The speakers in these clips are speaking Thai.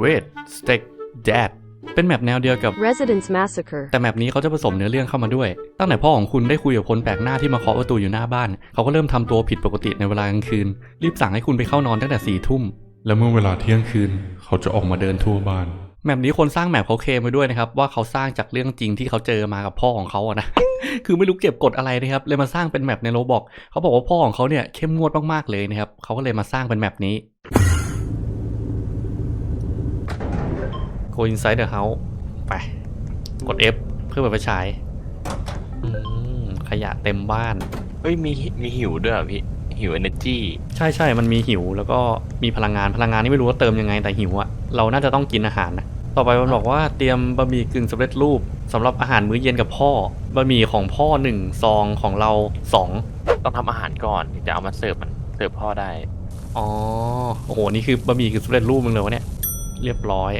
Wait Steak Dad เป็นแมปแนวเดียวกับ Residence Massacre. แต่แมปนี้เขาจะผสมเนื้อเรื่องเข้ามาด้วย ตั้งแต่พ่อของคุณได้คุยกับคนแปลกหน้าที่มาเคาะประตูอยู่หน้าบ้าน เขาก็เริ่มทำตัวผิดปกติในเวลากลางคืน รีบสั่งให้คุณไปเข้านอนตั้งแต่สี่ทุ่ม แล้วเมื่อเวลาเที่ยงคืน เขาจะออกมาเดินทั่วบ้าน แมปนี้คนสร้างแมปเขาเคลมไว้ด้วยนะครับ ว่าเขาสร้างจากเรื่องจริงที่เขาเจอมากับพ่อของเขาอะนะ คือไม่รู้เก็บกดอะไรนะครับ เลยมาสร้างเป็นแมปในโรบอกเขาบอกว่าพ่อของเขาเนี่ยเข้มงวดมากๆเลยนะครับเขาก็เลยมาสร้างเป็นแมปนี้ Go inside the house ไป กด F เพื่อเปิดไฟฉายอืมขยะเต็มบ้าน เฮ้ยมีมีหิวด้วยเหรอพี่หิว energy ใช่ใช่มันมีหิวแล้วก็มีพลังงานพลังงานนี่ไม่รู้ว่าเติมยังไงแต่หิวอะเราน่าจะต้องกินอาหารนะต่อไปมันบอกว่าเตรียมบะหมี่กึ่งสำเร็จรูปสำหรับอาหารมื้อเย็นกับพ่อบะหมี่ของพ่อหนึ่งซองของเราสองต้องทำอาหารก่อนถึงจะเอามาเสิร์ฟมันเสิร์ฟพ่อได้อ๋อโอ้โหนี่คือบะหมี่กึ่งสำเร็จรูปมึงเลยวะเนี่ยเรียบร้อย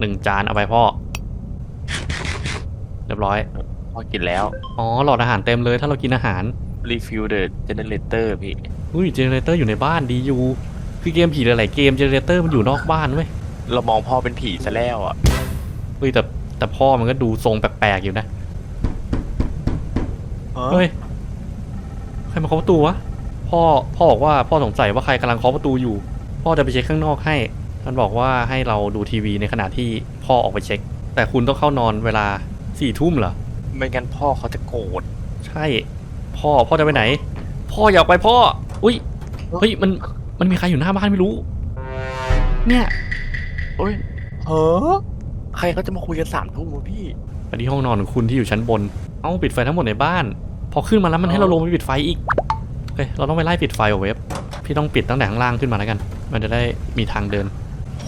หนึ่งจานเอาไปพ่อ เรียบร้อย พ่อกินแล้ว อ๋อ หลอดอาหารเต็มเลย ถ้าเรากินอาหาร refill the generator พี่ อุ้ยเจเนเรเตอร์อยู่ในบ้านดีอยู่ คือเกมผีหลายๆเกมเจเนเรเตอร์มันอยู่นอกบ้านเว้ยเรามองพ่อเป็นผีซะแล้วอะ เฮ้ยแต่แต่พ่อมันก็ดูทรงแปลกๆอยู่นะ เฮ้ย ใครมาเคาะประตูวะ พ่อ พ่อบอกว่าพ่อสงสัยว่าใครกำลังเคาะประตูอยู่ พ่อจะไปเช็คข้างนอกให้ มันบอกว่าให้เราดูทีวีในขณะที่พ่อออกไปเช็ค แต่คุณต้องเข้านอนเวลาสี่ทุ่มเหรอ ไม่งั้นพ่อเขาจะโกรธ ใช่ พ่อ พ่อจะไปไหน พ่ออยากไปพ่อ อุ้ย เฮ้ย มัน มันมีใครอยู่หน้าบ้านไม่รู้ เนี่ยเฮ้ยเฮ้อใครเขาจะมาคุยกันสามทุ่มวะพี่ไปที่ห้องนอนของคุณที่อยู่ชั้นบน เอ้าปิดไฟทั้งหมดในบ้าน พอขึ้นมาแล้วมันให้เราลงไปปิดไฟอีก เฮ้ย เราต้องไปไล่ปิดไฟของเว็บ พี่ต้องปิดตั้งแต่ข้างล่างขึ้นมาแล้วกัน มันจะได้มีทางเดินโ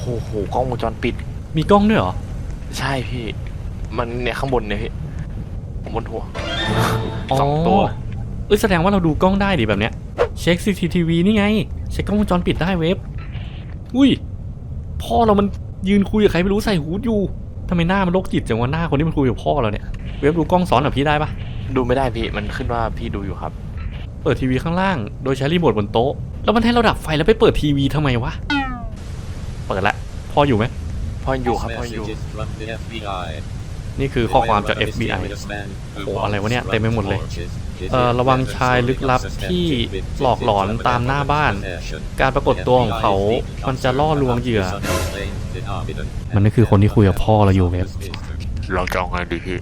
อ้โหกล้องวงจรปิด มีกล้องด้วยเหรอ ใช่พี่ มันเนี่ยข้างบนเนี่ยพี่ผมบนหัวอ๋อสองตัว เอ้ยแสดงว่าเราดูกล้องได้ดิแบบเนี้ย เช็ค CCTV นี่ไง เช็คกล้องวงจรปิดได้เว็บ อุ้ย พ่อเรามันยืนคุยกับใครไม่รู้ใส่หูดอยู่ทำไมหน้ามันโรคจิตจังวะหน้าคนที่มันคุยกับพ่อเราเนี่ย เว็บดูกล้องซ้อนกับพี่ได้ปะดูไม่ได้พี่ มันขึ้นว่าพี่ดูอยู่ครับ เปิดทีวีข้างล่าง โดยใช้รีโมทบนโต๊ะ แล้วมันให้เราดับไฟแล้วไปเปิดทีวีทำไมวะ เปิดละพ่ ออยู่ไหมพ่ออยู่ครับพ่ออยู่ from the FBI นี่คือข้อความจาก FBI โอ้อะไรวะเนี่ยเต็มไปหมดเลยเอ่อระวังชายลึกลับที่หลอกหลอนตามหน้าบ้าน การปรากฏตัวของเขา มันจะล่อลวงเหยื่อ มันนี่คือคนที่คุยกับพ่อเราอยู่เว็บเราจะเอาไงดีพี่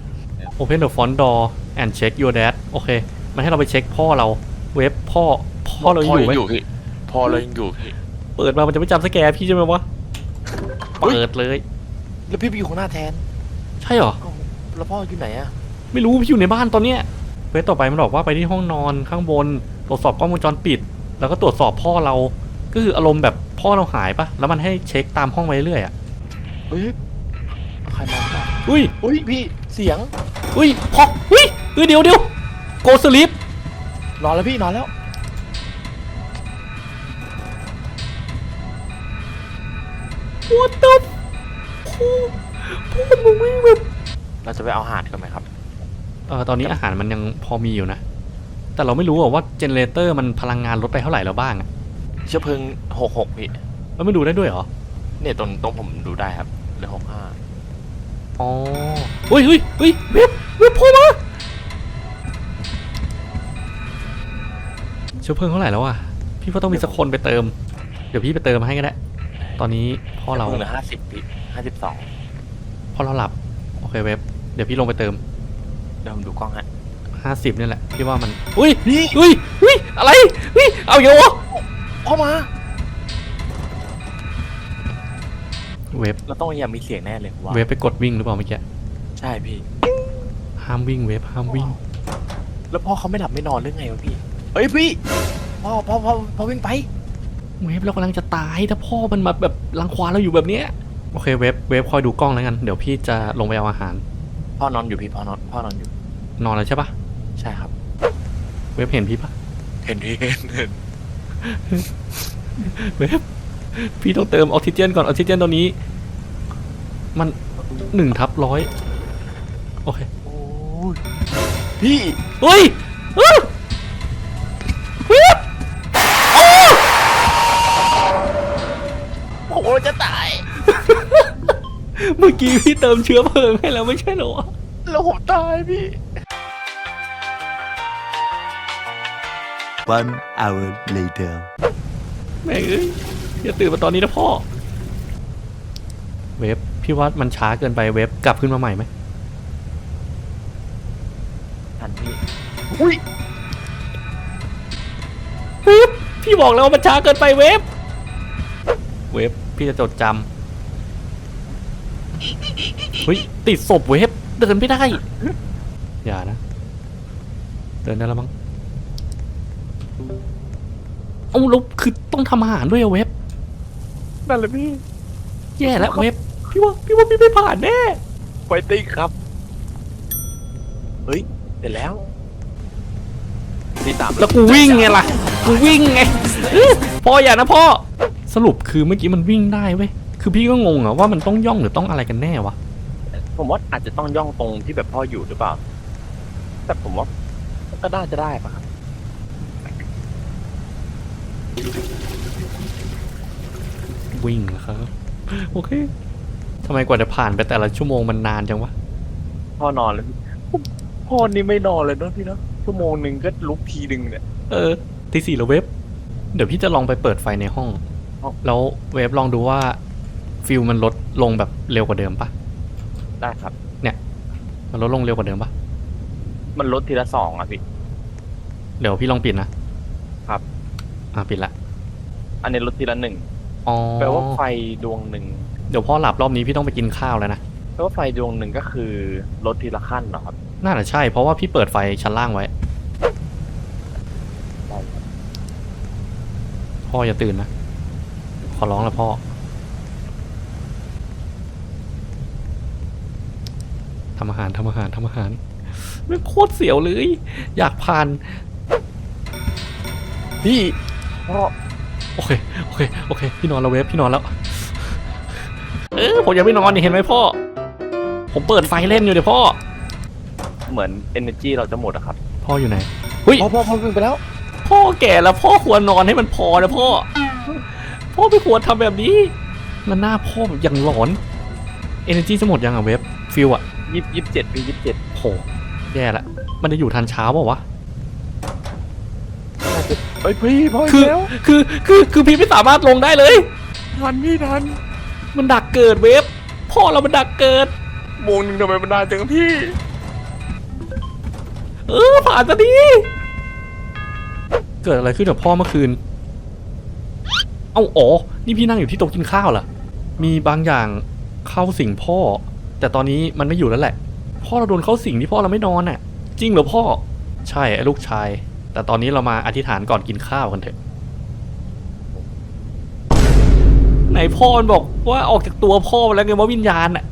Open the front door and check your dad โอเค มันให้เราไปเช็คพ่อเรา เว็บพ่อ พ่อเรายังอยู่ไหมอยู่พี่พ่อเรายังอยู่พี่ เปิดมามันจะไม่จำสแกร์พี่ใช่ไหมวะ เฮ้ยเปิดเลย แล้วพี่ไปอยู่ข้างหน้าแทนใช่เหรอเอ้าแล้วพ่ออยู่ไหนอะไม่รู้พี่อยู่ในบ้านตอนเนี้ยเควสต่อไปมันบอกว่าไปที่ห้องนอนข้างบน ตรวจสอบกล้องวงจรปิด แล้วก็ตรวจสอบพ่อเรา ก็คืออารมณ์แบบพ่อเราหายปะแล้วมันให้เช็คตามห้องไปเรื่อยๆอะเฮ้ยใครมาบ้างอุ้ยอุ้ยพี่เสียงอุ้ยพอกอุ้ยเออเดี๋ยวเดี๋ยวโกสลิปนอนแล้วพี่นอนแล้ว ว h ต t พ่อพ่อมึงไม่แบบเราจะไปเอาอาหารกันไหมครับ เออตอนนี้อาหารมันยังพอมีอยู่นะ แต่เราไม่รู้อะว่าเจเนเรเตอร์มันพลังงานลดไปเท่าไหร่แล้วบ้างอะเชื้อเพลิงหกหกพี่แล้วไม่ดูได้ด้วยเหรอ เนี่ยตรงตรงผมดูได้ครับเหลือหกห้าอ๋อเฮ้ยเฮ้ยเฮ้ยเว็บเว็บโผล่มาเชื้อเพลิงเท่าไหร่แล้วอะพี่ว่าต้องมีสักคนไปเติม เดี๋ยวพี่ไปเติมให้ก็ได้ ตอนนี้พ่อเราเหลือห้าสิบพี่ห้าสิบสองพ่อเราหลับ โอเคเว็บ เดี๋ยวพี่ลงไปเติมเดี๋ยวผมดูกล้องฮะห้าสิบนี่แหละพี่ว่ามัน อุ้ยนี่อุ้ยอุ้ยอะไรอุ้ยเอาอยู่วะพ่อมา เว็บเราต้องอย่ามีเสียงแน่เลยว่าเว็บไปกดวิ่งหรือเปล่าเมื่อกี้ใช่พี่ ห้ามวิ่งเว็บห้ามวิ่ง แล้วพ่อเขาไม่หลับไม่นอนหรือไงวะพี่เฮ้ยพี่พ่อพ่อพ่อพ่อวิ่งไป เว็บเรากำลังจะตายถ้าพ่อมันมาแบบรังควานเราอยู่แบบเนี้ยโอเคเว็บเว็บคอยดูกล้องแล้วกันเดี๋ยวพี่จะลงไปเอาอาหาร พ่อนอนอยู่พี่พ่อนอนพ่อนอนอยู่นอนแล้วใช่ปะใช่ครับ เว็บเห็นพี่ปะเห็นพี่เห็นเห็นเว็บพี่ต้องเติมออกซิเจนก่อนออกซิเจนตัวนี้ มันหนึ่งทับร้อยโอเคโอ้ยพี่เฮ้ย อกี้พี่เติมเชื้อเพลิงให้แล้วไม่ใช่เหรอวะแล้วผมตายพี่ One hour later. แม่งเอ้ยอย่าตื่นมาตอนนี้นะพ่อ เว็บพี่ว่ามันช้าเกินไปเว็บกลับขึ้นมาใหม่ไหมทันพี่อุ้ยเว็บพี่บอกแล้วว่ามันช้าเกินไปเว็บ เว็บพี่จะจดจำ เฮ้ยติดศพเว็บเดินไม่ได้ อย่านะ เดินได้แล้วมั้งเอาแล้วคือต้องทำอาหารด้วยอะเว็บนั่นแหละพี่แย่แล้วเว็บพี่ว่าพี่ว่าพี่ไม่ผ่านแน่ไฟติ้งครับ เฮ้ยเสร็จแล้วที่สามแล้วกูวิ่งไงล่ะกูวิ่งไงอื้อพ่ออย่านะพ่อสรุปคือเมื่อกี้มันวิ่งได้เว้ย คือพี่ก็งงอะว่ามันต้องย่องหรือต้องอะไรกันแน่วะ ผมว่าอาจจะต้องย่องตรงที่แบบพ่ออยู่หรือเปล่า แต่ผมว่าก็น่าจะได้ปะครับวิ่งเหรอครับ โอเคทำไมกว่าจะผ่านไปแต่ละชั่วโมงมันนานจังวะ พ่อนอนแล้วพี่พ่อนี่ไม่นอนเลยเนอะพี่เนอะชั่วโมงหนึ่งก็ลุกทีหนึ่งเนี่ย เออตีสี่แล้วเว็บ เดี๋ยวพี่จะลองไปเปิดไฟในห้องห้องแล้วเว็บลองดูว่า ฟิลมันลดลงแบบเร็วกว่าเดิมปะได้ครับ มันลดลงเร็วกว่าเดิมปะมันลดทีละสองอะพี่ เดี๋ยวพี่ลองปิดนะครับ อ่าปิดละอันนี้ลดทีละหนึ่งอ๋อแปลว่าไฟดวงหนึ่งเดี๋ยวพ่อหลับรอบนี้พี่ต้องไปกินข้าวแล้วนะแปลว่าไฟดวงหนึ่งก็คือลดทีละขั้นเหรอครับน่าจะใช่เพราะว่าพี่เปิดไฟชั้นล่างไว้ ได้ครับพ่ออย่าตื่นนะ ขอร้องละพ่อ ทำอาหารทำอาหารทำอาหารไม่งโคตรเสียวเลย อยากผ่านพี่พ่อโอเคโอเคโอเค พี่นอนแล้วเวฟพี่นอนแล้ว เออผมยังไม่นอนนี่เห็นไหมพ่อ ผมเปิดไฟเล่นอยู่เดี๋ยวพ่อ เหมือน energy เราจะหมดอะครับ พ่ออยู่ไหนเฮ้ยพ่อพ่อพ่อวิ่งไปแล้ว พ่อแก่แล้วพ่อควรนอนให้มันพอนะพ่อ พ่อไม่ควรทำแบบนี้ มันหน้าพ่อแบบอย่างหลอน energy จะหมดยังอะเวฟฟิลอะ ยี่สิบเจ็ดพี่ยี่สิบเจ็ดโหแย่ละ มันจะอยู่ทันเช้าเปล่าวะเฮ้ยพี่พ่อคือแล้วคือ คือ คือพี่ไม่สามารถลงได้เลย ทันพี่ทันมันดักเกิดเวฟ พ่อเรามันดักเกิดโมงหนึ่งทำไมมันนานจังพี่เออผ่านสักทีเกิดอะไรขึ้นกับพ่อเมื่อคืน เอ้าอ๋อ นี่พี่นั่งอยู่ที่โต๊ะกินข้าวเหรอ มีบางอย่างเข้าสิงพ่อ แต่ตอนนี้มันไม่อยู่แล้วแหละ พ่อเราโดนเข้าสิงที่พ่อเราไม่นอนน่ะ จริงเหรอพ่อ ใช่ไอ้ลูกชาย แต่ตอนนี้เรามาอธิษฐานก่อนกินข้าวกันเถอะ ไหนพ่อมันบอกว่าออกจากตัวพ่อมาแล้วไงว่าวิญญาณอะ